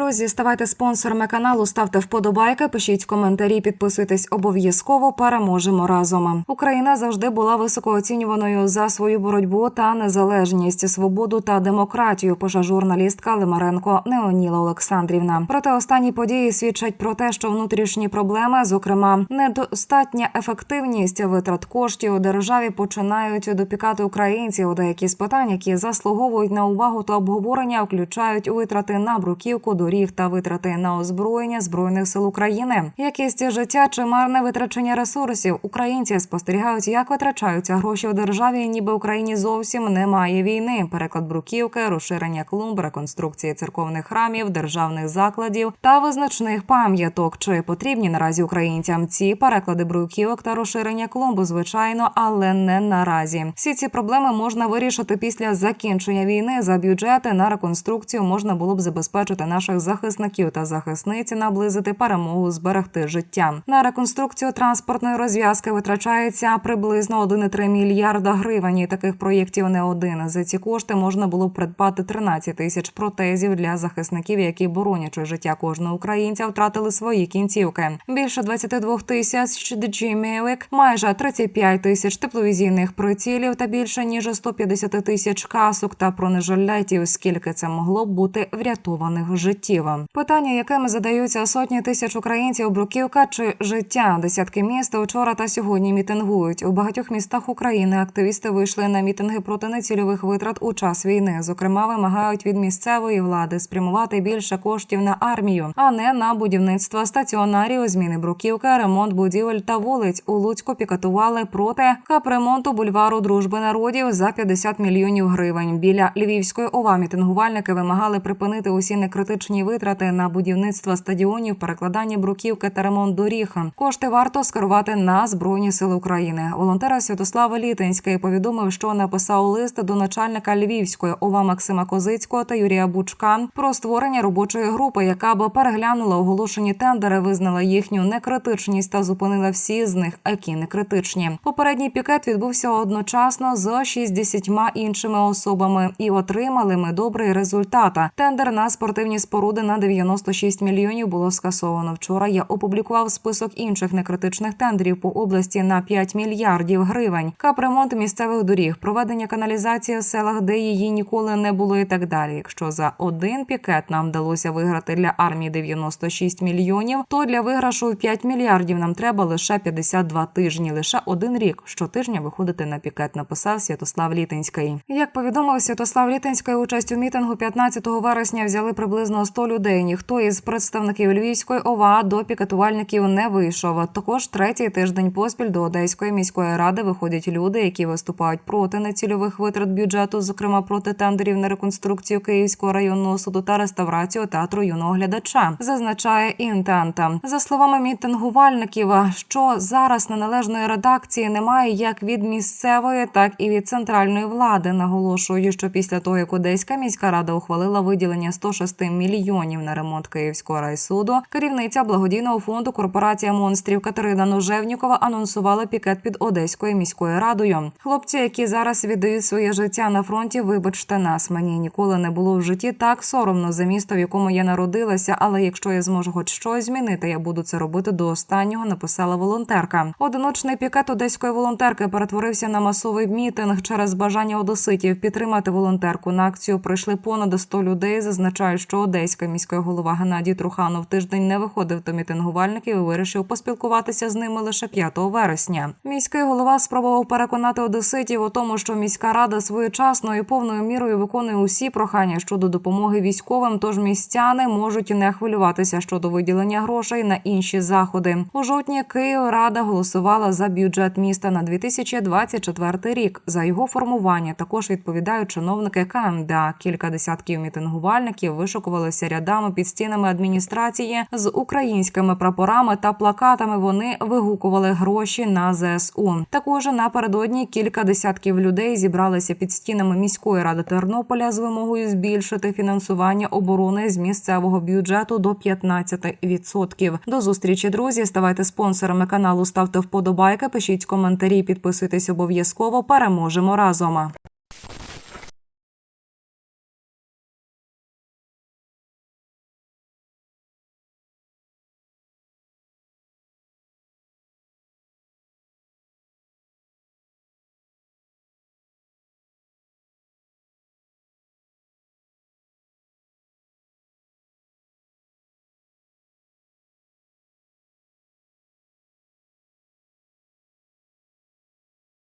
Друзі, ставайте спонсорами каналу, ставте вподобайки, пишіть коментарі, підписуйтесь обов'язково. Переможемо разом. Україна завжди була високо оцінюваною за свою боротьбу та незалежність, свободу та демократію. Пише журналістка Лимаренко Неоніла Олександрівна. Проте останні події свідчать про те, що внутрішні проблеми, зокрема, недостатня ефективність витрат коштів у державі, починають допікати українців. Деякі з питань, які заслуговують на увагу та обговорення, включають витрати на бруківку, доріг та витрати на озброєння збройних сил України. Якість життя чи марне витрачення ресурсів. Українці спостерігають, як витрачаються гроші у державі, ніби Україні зовсім немає війни. Переклад бруківки, розширення клумб, реконструкції церковних храмів, державних закладів та визначних пам'яток. Чи потрібні наразі українцям ці переклади бруківок та розширення клумбу, звичайно, але не наразі. Всі ці проблеми можна вирішити після закінчення війни. За бюджети на реконструкцію можна було б забезпечити наших захисників та захисниць, наблизити перемогу, зберегти життя. На реконструкцію транспортної розв'язки витрачається приблизно 1,3 мільярда гривень. І таких проєктів не один. За ці кошти можна було б придбати 13 тисяч протезів для захисників, які боронячи життя кожного українця, втратили свої кінцівки. Більше 22 тисяч Джімівик, майже 35 тисяч тепловізійних прицілів та більше ніж 150 тисяч касок та бронежилетів. Скільки це могло б бути врятованих життів? Питання, якими задаються сотні тисяч українців, бруківка чи життя. Десятки міст вчора та сьогодні мітингують у багатьох містах України. Активісти вийшли на мітинги проти нецільових витрат у час війни. Зокрема, вимагають від місцевої влади спрямувати більше коштів на армію, а не на будівництво стаціонарів, зміни бруківка, ремонт будівель та вулиць. У Луцьку пікетували проти капремонту бульвару дружби народів за 50 мільйонів гривень. Біля Львівської ова мітингувальники вимагали припинити усі некритичні витрати на будівництво стадіонів, перекладання бруківки та ремонт доріг. Кошти варто скерувати на збройні сили України. Волонтера Святослава Літинський повідомив, що написав лист до начальника Львівської ова Максима Козицького та Юрія Бучка про створення робочої групи, яка б переглянула оголошені тендери, визнала їхню некритичність та зупинила всі з них, які не критичні. Попередній пікет відбувся одночасно з 60 іншими особами, і отримали ми добрий результат. Тендер на спортивні споруди на 96 мільйонів було скасовано. Вчора я опублікував список інших некритичних тендерів по області на 5 мільярдів гривень. Капремонт місцевих доріг, проведення каналізації в селах, де її ніколи не було, і так далі. Якщо за один пікет нам вдалося виграти для армії 96 мільйонів, то для виграшу в 5 мільярдів нам треба лише 52 тижні, лише один рік. Щотижня виходити на пікет, написав Святослав Літинський. Як повідомив Святослав Літинський, участь у мітингу 15 вересня взяли приблизно 100 людей. Ніхто із представників Львівської ОВА до пікетувальників не вийшов. Також третій тиждень поспіль до Одеської міської ради виходять люди, які виступають проти нецільових витрат бюджету, зокрема проти тендерів на реконструкцію Київського районного суду та реставрацію театру юного глядача. Зазначає інтента за словами мітингувальників, що зараз неналежної редакції немає як від місцевої, так і від центральної влади. Наголошую, що після того, як Одеська міська рада ухвалила виділення 106 мільйонів на ремонт Київського райсуду, керівниця благодійного фонду Корпорація монстрів Катерина Ножевнікова анонсувала пікет під Одеською міською радою. Хлопці, які зараз віддають своє життя на фронті, вибачте нас. Мені ніколи не було в житті так соромно за місто, в якому я народилася. Але якщо я зможу хоч щось змінити, я буду це робити до останнього. Написала волонтерка. Одиночний пікет одеської волонтерки перетворився на масовий мітинг через бажання одеситів підтримати волонтерку. На акцію прийшли понад 100 людей. Зазначають, що одеська міський голова Геннадій Труханов тиждень не виходив до мітингувальників і вирішив поспілкуватися з ними лише 5 вересня. Міський голова спробував переконати одеситів у тому, що міська рада своєчасно і повною мірою виконує усі прохання щодо допомоги військовим. Тож містяни можуть не хвилюватися щодо виділення грошей на інші заходи. У жовтні Київрада голосувала за бюджет міста на 2024 рік. За його формування також відповідають чиновники КМДА. Кілька десятків мітингувальників вишукувалися рядами під стінами адміністрації з українськими прапорами та плакатами. Вони вигукували гроші на ЗСУ. Також напередодні кілька десятків людей зібралися під стінами міської ради Тернополя з вимогою збільшити фінансування оборони з місцевого бюджету до 15%. До зустрічі, друзі. Ставайте спонсорами каналу, ставте вподобайки, пишіть коментарі, підписуйтесь обов'язково. Переможемо разом.